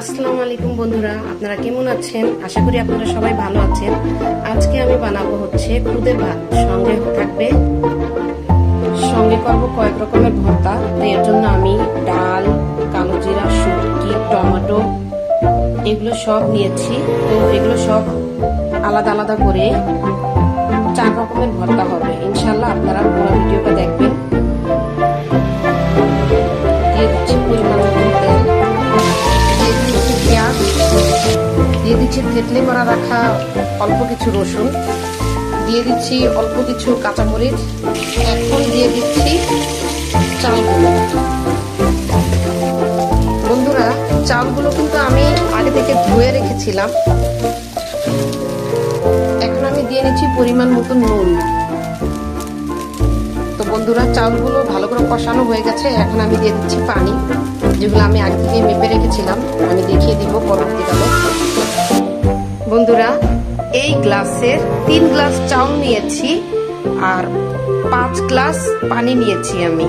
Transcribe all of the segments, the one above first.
আসসালামু আলাইকুম বন্ধুরা, আপনারা কেমন আছেন? আশা করি আপনারা সবাই ভালো আছেন। আজকে আমি বানাবো হচ্ছে খুদের ভাত। সঙ্গে থাকবে, সঙ্গে করব কয়েক রকমের ভর্তা। এর জন্য আমি ডাল, কালো জিরা, শুটকি, টমেটো, এগুলো সব নিয়েছি। তো এগুলো সব আলাদা আলাদা করে চার রকমের ভর্তা হবে। ইনশাল্লাহ আপনারা পুরো ভিডিওটা দেখবেন। দিচ্ছি থেতলে করা রাখা অল্প কিছু রসুন। দিয়ে দিচ্ছি অল্প কিছু কাঁচামরিচ। এখন দিয়ে দিচ্ছি চালগুলো। বন্ধুরা, চালগুলো কিন্তু আমি আগে থেকে ধুয়ে রেখেছিলাম। এখন আমি দিয়ে নিচ্ছি পরিমাণ মতো নুন। তো বন্ধুরা, চালগুলো ভালো করে কষানো হয়ে গেছে। এখন আমি দিয়ে দিচ্ছি পানি। যেগুলো আমি আগে থেকে মেপে রেখেছিলাম। আমি দেখিয়ে দিব পরবর্তীকালে। বন্ধুরা, এই গ্লাসের তিন গ্লাস চাউল নিয়েছি আর পাঁচ গ্লাস পানি নিয়েছি আমি।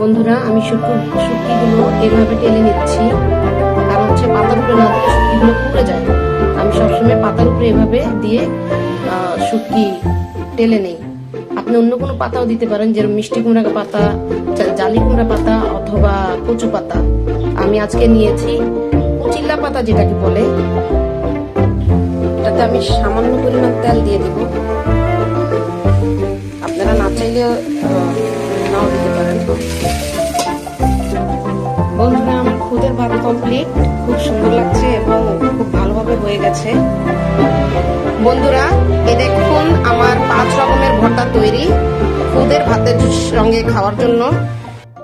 বন্ধুরা, আমি শুটকি শুটকিগুলো এভাবে টেলে নিচ্ছি। কারণ হচ্ছে পাতার উপরে না দিলে শুটকিগুলো পুড়ে যায়। আমি সবসময় পাতার উপরে এভাবে দিয়ে শুটকি টেলে নেই। আপনি অন্য কোনো পাতাও দিতে পারেন, যেরকম মিষ্টি কুমড়া পাতা জালি কুমড়া পাতা অথবা কচু পাতা। আমি আজকে নিয়েছি কুচিল্লা পাতা যেটাকে বলে। এটাতে আমি সামান্য পরিমাণ তেল দিয়ে দিব। আপনারা না চাইলেও নাও দিতে পারেন। বন্ধুরা, আমার খুদের ভাত কমপ্লিট খুব সুন্দর লাগছে এবং খুব ভালোভাবে হয়ে গেছে। বন্ধুরা, এ দেখুন আমার পাঁচ রকমের ভর্তা তৈরি। খুদের ভাতের সঙ্গে খাওয়ার জন্য